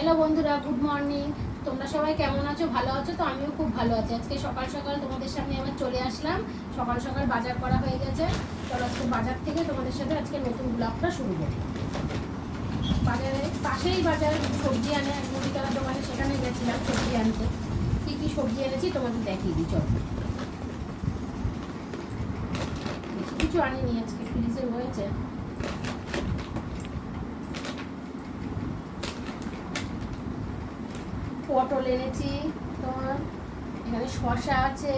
Hello বন্ধুরা good morning তোমরা সবাই কেমন আছো? ভালো আছো তো? আমিও খুব ভালো আছি। আজকে সকাল সকাল তোমাদের সামনে আবার চলে আসলাম। সকাল সকাল বাজার করা হয়ে গেছে। চলো আজকে বাজার থেকে তোমাদের সাথে আজকে নতুন ব্লগটা শুরু করি। বাজারে পাশেই বাজার, সবজি আনে, মুদিতলা দোকানে সেখানে গেছিলাম সবজি আনতে। কী কী সবজি এনেছি তোমাদের দেখিয়ে দিই, চলো। কিছু আনিনি আজকে ফ্রিজে হয়েছে পটল এনেছি তোমার। এখানে শশা আছে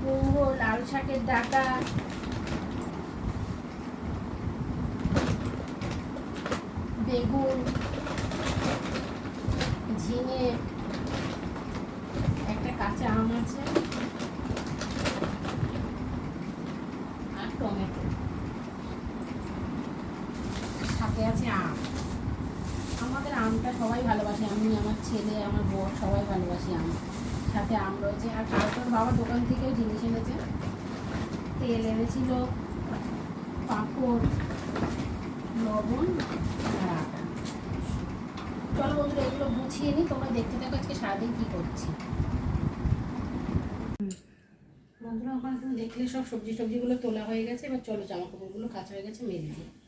কুমড়ো লাল শাকের ডাটা। বেগুন, ঝিঙে, একটা কাঁচা আম আছে, আর টমেটো। সাথে আছে আম। আমাদের আমটা সবাই ভালোবাসে, আমি, আমার ছেলে, আমার বর সবাই ভালোবাসি আম। সাথে আম রয়েছে। আর তারপর বাবা দোকান থেকেও জিনিস এনেছে। তেল এনেছিল, পাঁপড়, লবণ আর আটা। চলো বন্ধুরা, এগুলো গুছিয়ে নিই। তোমরা দেখতে থাকো আজকে সারাদিন কী করছি। বন্ধুরা, ওখানে তুমি দেখলে সব সবজি টবজিগুলো তোলা হয়ে গেছে। এবার চলো জামা কাপড়গুলো কাঁচা হয়ে গেছে, মেলে দিই।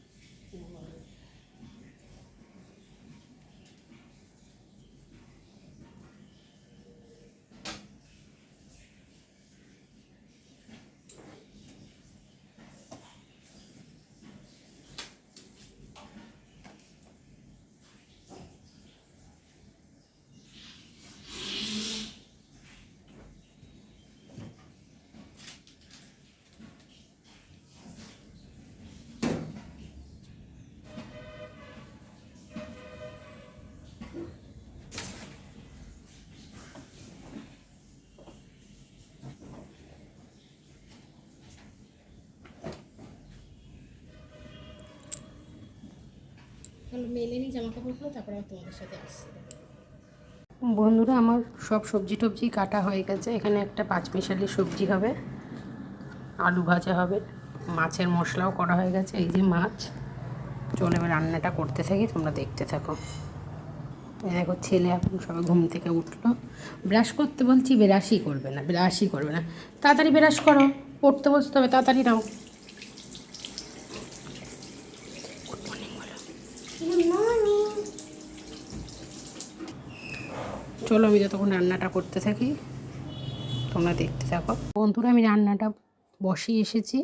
তারপরে বন্ধুরা, আমার সব সবজি টবজি কাটা হয়ে গেছে। এখানে একটা পাঁচমিশালি সবজি হবে, আলু ভাজা হবে, মাছের মশলাও করা হয়ে গেছে, এই যে মাছ। চলে এবার রান্নাটা করতে থাকি, তোমরা দেখতে থাকো। দেখো, ছেলে এখন সবাই ঘুম থেকে উঠল। ব্রাশ করতে বলছি, ব্রাশই করবে না, ব্রাশই করবে না। তাড়াতাড়ি ব্রাশ করো, পড়তে বসতে হবে, তাড়াতাড়ি নাও গুড মর্নিং বলো চলো আমি যতক্ষণ রান্নাটা করতে থাকি, তোমরা দেখতে থাকো। বন্ধুরা, আমি রান্নাটা বসিয়ে এসেছি।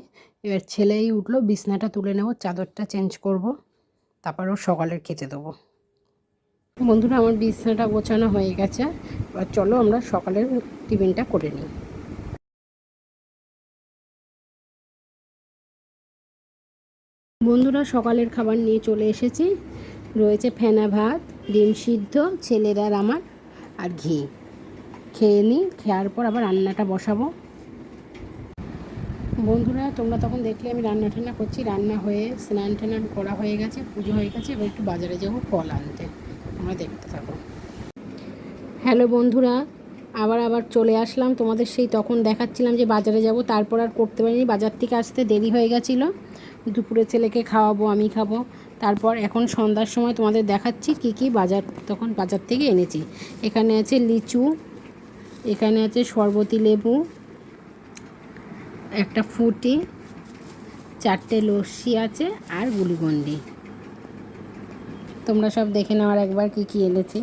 এবার ছেলেই উঠল, বিছনাটা তুলে নেব, চাদরটা চেঞ্জ করব, তারপর ওর সকালের খেতে দেবো। বন্ধুরা, আমার বিছনাটা গোছানো হয়ে গেছে। এবার চলো আমরা সকালের টিফিনটা করে নিই। বন্ধুরা সকালের খাবার নিয়ে চলে এসেছি। রয়েছে ফেনা ভাত, ডিম সিদ্ধ, ছেলের আর আমার, আর ঘি। খেয়ে নিই খেয়ার পর আবার রান্নাটা বসাবো। বন্ধুরা, তোমরা তখন দেখলে আমি রান্না টান্না করছি। রান্না হয়ে, স্নান টান করা হয়ে গেছে, পুজো হয়ে গেছে, এবার একটু বাজারে যাব ফল আনতে। তোমরা দেখতে থাকো। হ্যালো বন্ধুরা, আবার আবার চলে আসলাম তোমাদের সেই তখন দেখাচ্ছিলাম যে বাজারে যাব, তারপর আর করতে পারিনি। বাজার থেকে আসতে দেরি হয়ে গেছিল। দুপুরে ছেলেকে খাওয়াবো, আমি খাব। তারপর এখন সন্ধ্যার সময় তোমাদের দেখাচ্ছি কি কি বাজার, তখন বাজার থেকে এনেছি। এখানে আছে লিচু, এখানে আছে শরবতি লেবু, একটা ফুটি, চারটে লস্যি আছে আর গুলিগন্ডি তোমরা সব দেখে নেওয়ার একবার কি কি এনেছি।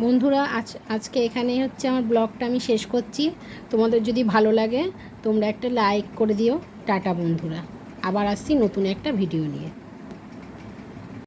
বন্ধুরা, আজ, আজকে এখানে হচ্ছে আমার ব্লগটা আমি শেষ করছি। তোমাদের যদি ভালো লাগে, তোমরা একটা লাইক করে দিও। টাটা বন্ধুরা। আবার আসছি নতুন একটা ভিডিও নিয়ে।